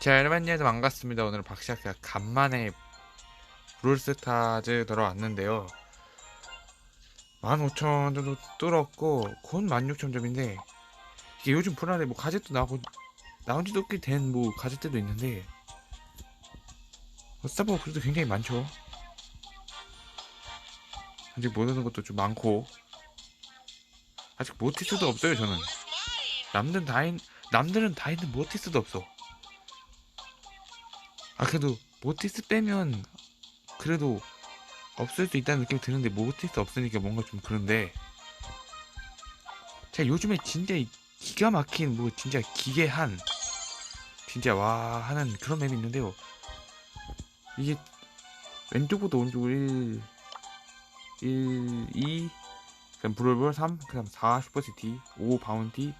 자 여러분 안녕하세요 반갑습니다. 오늘은 박시아가 간만에 브롤스타즈 돌아왔는데요. 15,000 정도 뚫었고 곧 16,000점인데 이게 요즘 불안해. 뭐 가젯도 나오고 나온 지도 꽤 된 뭐 가젯들도 있는데 어, 서버가 그래도 굉장히 많죠? 아직 모르는 것도 좀 많고 아직 모티스도 없어요 저는. 남들은 다 있, 남들은 다 있는 모티스도 없어 아 그래도 모티스 빼면 그래도 없을 수 있다는 느낌이 드는데 모티스 없으니까 뭔가 좀 그런데 제가 요즘에 진짜 이 기가 막힌 뭐 진짜 기괴한 진짜 와 하는 그런 맵이 있는데요. 이게 왼쪽부터 오른쪽으로 1 1 2 그다음 브롤볼 3 그다음 4 슈퍼시티 5 바운티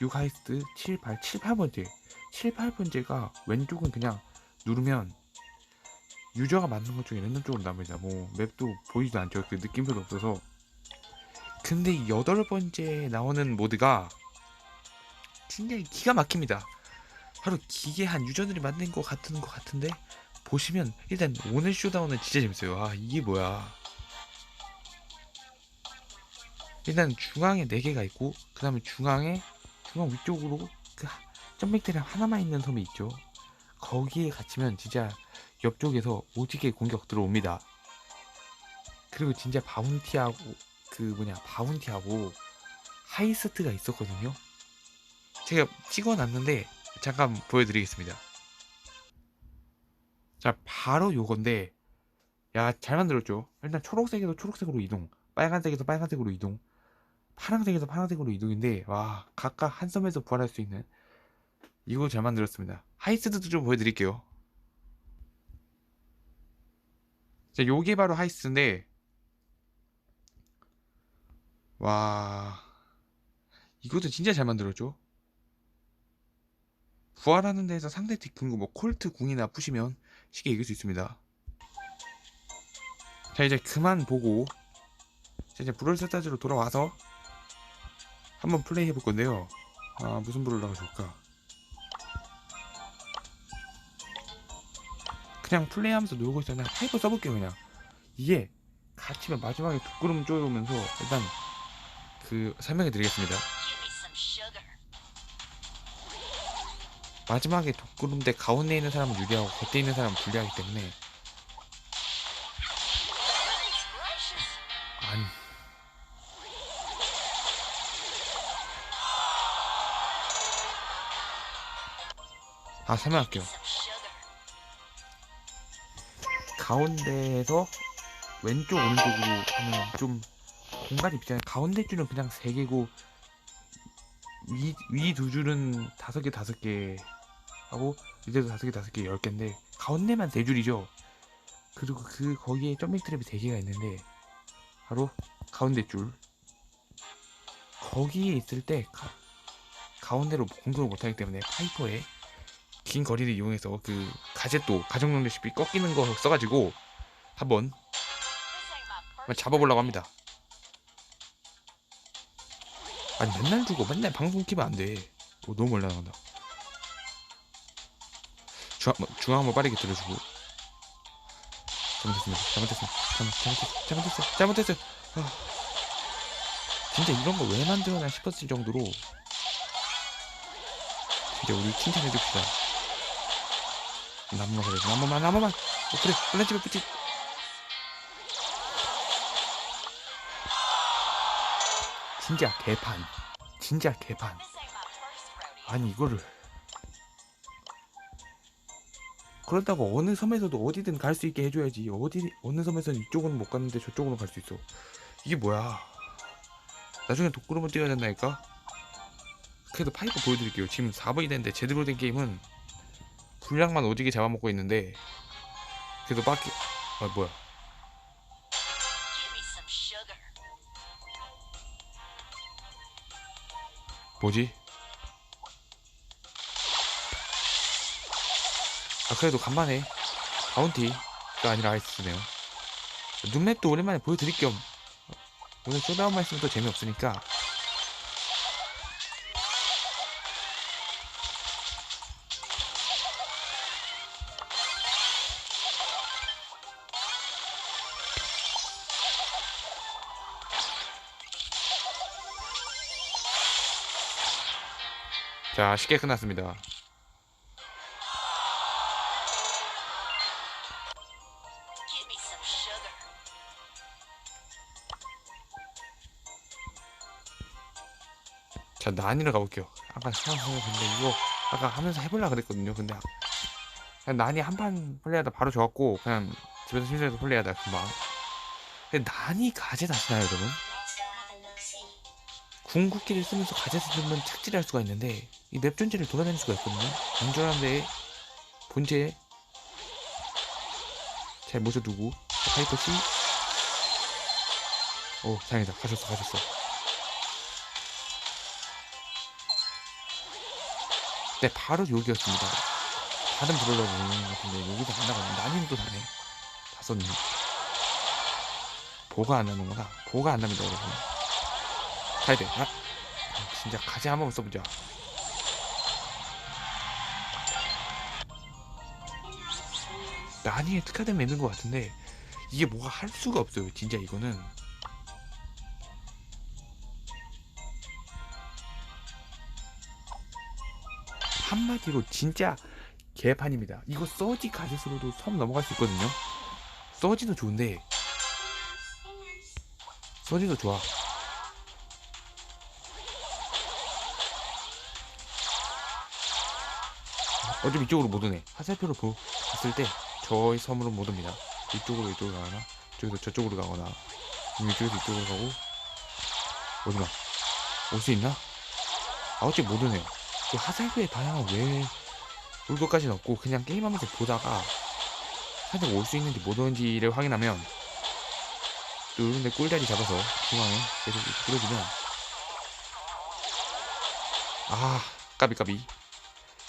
6 하이스트 7 8 7 8번째. 7 8번째가 왼쪽은 그냥 누르면 유저가 맞는 것 중에 랜덤 쪽으로 나옵니다. 뭐 맵도 보이지도 않죠. 그 느낌표도 없어서. 근데 이 여덟 번째 나오는 모드가 진짜 기가 막힙니다. 바로 기괴한 유저들이 만든 것 같은 것 같은데 보시면 일단 오늘 쇼다운은 진짜 재밌어요. 아 이게 뭐야? 일단 중앙에 4개가 있고 그 다음에 중앙에 중앙 위쪽으로 그 점맥들이 하나만 있는 섬이 있죠. 거기에 갇히면 진짜 옆쪽에서 오지게 공격 들어옵니다. 그리고 진짜 바운티하고 그 뭐냐 바운티하고 하이스트가 있었거든요. 제가 찍어놨는데 잠깐 보여드리겠습니다. 자 바로 요건데 야 잘 만들었죠. 일단 초록색에서 초록색으로 이동, 빨간색에서 빨간색으로 이동, 파란색에서 파란색으로 이동인데 와 각각 한 섬에서 부활할 수 있는 이거 잘 만들었습니다. 하이스트도 좀 보여드릴게요. 자, 요게 바로 하이스트인데, 와, 이것도 진짜 잘 만들었죠? 부활하는 데에서 상대팀 금고 뭐 콜트 궁이나 푸시면 쉽게 이길 수 있습니다. 자, 이제 그만 보고, 자, 이제 브롤 세타즈로 돌아와서 한번 플레이 해볼 건데요. 아, 무슨 브롤러가 좋을까? 그냥 플레이하면서 놀고 그냥 파이퍼 써볼게요 그냥. 이게 갇히면 마지막에 뒷구름 쪼여오면서 일단 그 설명해 드리겠습니다. 마지막에 뒷구름대 가운데 있는 사람은 유리하고 겉에 있는 사람은 불리하기 때문에 아니 아 설명할게요 가운데에서 왼쪽 오른쪽으로 하면 좀 공간이 비잖아요. 가운데 줄은 그냥 세 개고 위 줄은 다섯 개 다섯 개 하고 밑에도 다섯 개 다섯 개열 개인데 가운데만 세 줄이죠. 그리고 그 거기에 점밍 트랩이 세 개가 있는데 바로 가운데 줄 거기에 있을 때 가, 가운데로 공격을 못하기 때문에 파이퍼에 긴 거리를 이용해서 그 가젯도 가정용 레시피 꺾이는 거 써가지고 한번 잡아보려고 합니다. 아니 맨날 주고 맨날 방송 키면 안 돼. 오, 너무 멀리 나간다. 중앙, 뭐, 중앙 한번 빠르게 들어주고. 잘못했습니다. 잘못했습니다. 잘못, 잘못했어요. 잘못했어요. 잘못했어요. 아, 진짜 이런 거 왜 만들어나 싶었을 정도로 진짜 우리 칭찬해 줍시다. 한 번만 그래. 한 번만. 어, 그래. 플랜집에 붙이. 진짜 개판. 진짜 개판. 아니, 이거를. 그렇다고 어느 섬에서도 어디든 갈 수 있게 해줘야지. 어디, 어느 섬에서는 이쪽은 못 갔는데 저쪽으로 갈 수 있어. 이게 뭐야. 나중에 독구름을 뛰어야 된다니까? 그래도 파이프 보여드릴게요. 지금 4번이 됐는데 제대로 된 게임은 분량만 오지게 잡아먹고 있는데 그래도 밖에 아 뭐야. 뭐지? 아 그래도 간만에 바운티가 아니라 아이스네요. 눈맵도 오랜만에 보여드릴 겸 오늘 쇼다운만 있으면 또 재미없으니까 자 쉽게 끝났습니다. 자 난이로 가볼게요 아까 하면서 근데 이거 아까 하면서 해볼라 그랬거든요 근데 그냥 난이 한 판 플레이하다 바로 져갖고 그냥 집에서 심심해서 플레이하다 금방 근데 난이 가제 다시나요 여러분? 궁극기를 쓰면서 가제 쓰면 착지를 할 수가 있는데 이맵 전체를 돌아다닐 수가 있거든요. 안전한데 본체 잘 모셔두고 파이터 C. 오 다행이다. 가셨어 가셨어. 네 바로 여기였습니다. 다른 브롤러 모르는 것 같은데 여기서 안 나가네. 또 나네. 다섯 명. 보가 안 나는구나. 보가 안 납니다 여러분. 가야 돼. 아, 진짜 가지 한번 써보자 난이에 특화된 맵인 것 같은데 이게 뭐가 할 수가 없어요 진짜 이거는. 한마디로 진짜 개판입니다. 이거 서지 가젯으로도 섬 넘어갈 수 있거든요. 서지도 좋은데 서지도 좋아. 어차피 이쪽으로 못 오네. 화살표로 보, 봤을 때 저희 섬으로 못 옵니다. 이쪽으로 이쪽으로 가거나 저기서 저쪽으로 가거나 아니면 이쪽에서 이쪽으로 가고 어디가? 올수 있나? 아 어차피 못 오네요. 그 화살표의 방향은 왜올 것까지는 없고 그냥 게임하면서 보다가 살짝 올 수 있는지 못 오는지를 확인하면 또 이런데 꿀자리 잡아서 중앙에 계속 끌어주면 아 까비 까비.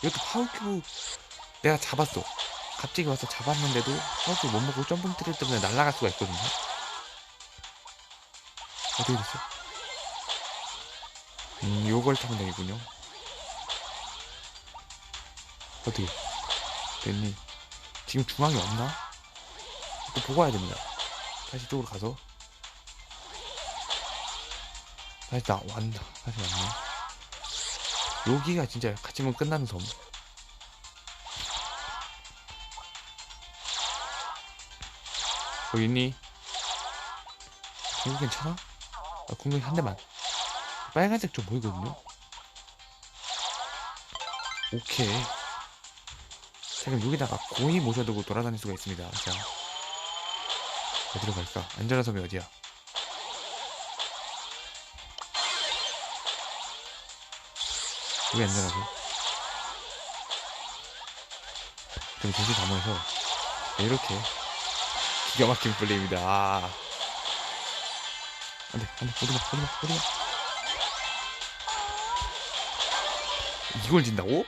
이것도 파워큐브 내가 잡았어 갑자기 와서 잡았는데도 파워큐브 못 먹고 점프 트릴 때문에 날아갈 수가 있거든요. 어떻게 됐어? 음 요걸 타면 되겠군요. 어떻게? 됐니? 지금 중앙이 없나? 또 보고 와야 됩니다. 다시 이쪽으로 가서. 다시 나 왔나? 다시 왔네. 여기가 진짜 갇히면 끝나는 섬 거기 있니? 공격 괜찮아? 아, 공격 한 대만 빨간색 좀 보이거든요? 오케이 자 그럼 여기다가 고이 모셔두고 돌아다닐 수가 있습니다 자 어디로 갈까? 안전한 섬이 어디야? 여기 안전하고 그럼 정신 다 모여서 이렇게 기가 막힌 플레이입니다 아. 안 돼 안돼 어디가 어디가 어디가 이걸 진다고?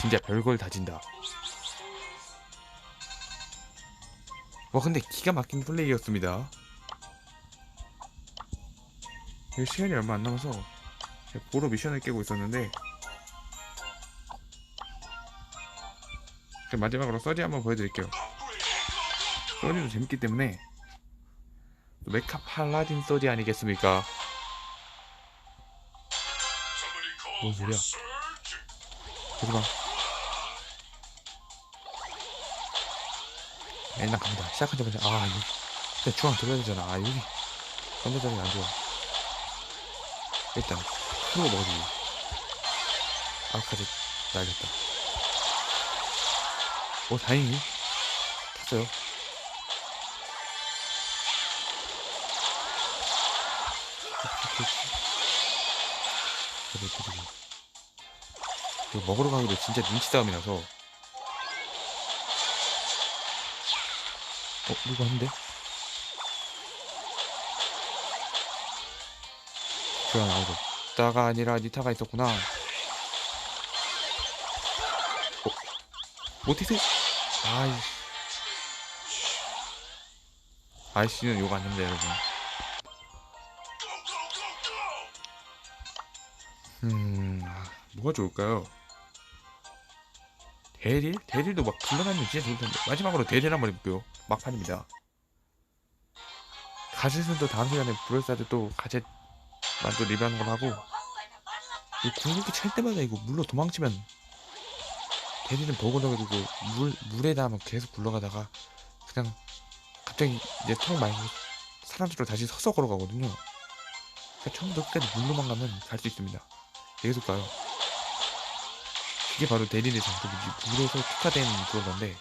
진짜 별걸 다 진다 와 근데 기가 막힌 플레이였습니다 시간이 얼마 안 남아서 보러 미션을 깨고 있었는데 마지막으로 서지 한번 보여드릴게요. 서지도 재밌기 때문에 또 메카 팔라딘 서지 아니겠습니까? 뭔 소리야? 저리가 일단 갑니다. 시작하자마자 아 이거 일단 중앙 들어야 되잖아. 아 여기 건너자리 안 좋아. 일단 큰거 먹어주고 아까지 날렸다 오 다행히 탔어요. 이거 먹으러 가기로 진짜 눈치 싸움이라서. 어 누구 한대? 그가 나오죠 나가 아니라 니타가 있었구나 어? 모티스? 아이 아이씨는 욕 안 됩니다 여러분 음 아, 뭐가 좋을까요? 대릴? 대릴도 막 굴러다니면 진짜 좋을 텐데 마지막으로 대릴 한번 해볼게요 막판입니다 가젯은 또 다음 시간에 브롤스타드 또 가젯 만 또 리뷰하는 걸 하고 이 궁극기 찰 때마다 이거 물로 도망치면 대리는 버거져가지고 물 물에다만 계속 굴러가다가 그냥 갑자기 턱 말고 사람들로 다시 서서 걸어가거든요. 그러니까 처음부터 끝까지 물로만 가면 갈 수 있습니다. 계속 가요. 그게 바로 대리의 장점이지 물에서 특화된 그런 건데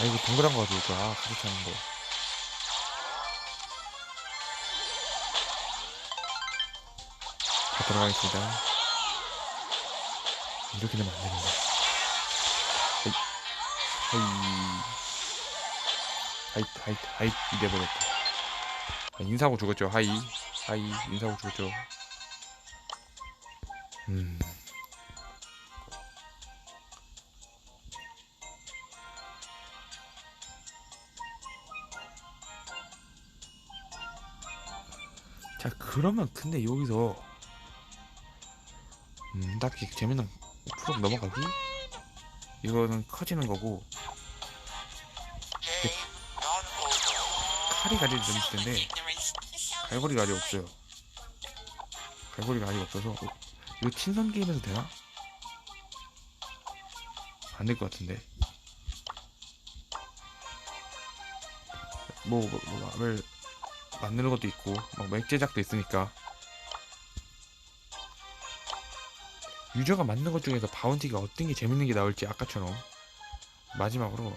아 이거 동그란 거 가지고 아 가득 차는 거다 들어가겠습니다 이렇게 되면 안 되는데. 하이 하이. 하이 하이 하이. 이래버렸다. 아, 인사하고 죽었죠. 하이 하이. 인사하고 죽었죠. 음. 자 그러면 근데 여기서 음 딱히 재밌는 프로 넘어가기? 이거는 커지는 거고. 칼이 가지고 있을 텐데 갈고리가 아직 없어요. 갈고리가 아직 없어서. 어, 이거 친선 게임에서 되나? 안 될 것 같은데. 뭐, 뭐, 뭐 맵을 만드는 것도 있고 막 맥 제작도 있으니까 유저가 만든 것 중에서 바운티가 어떤 게 재밌는 게 나올지 아까처럼 마지막으로.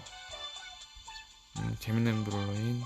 음, 재밌는 브롤인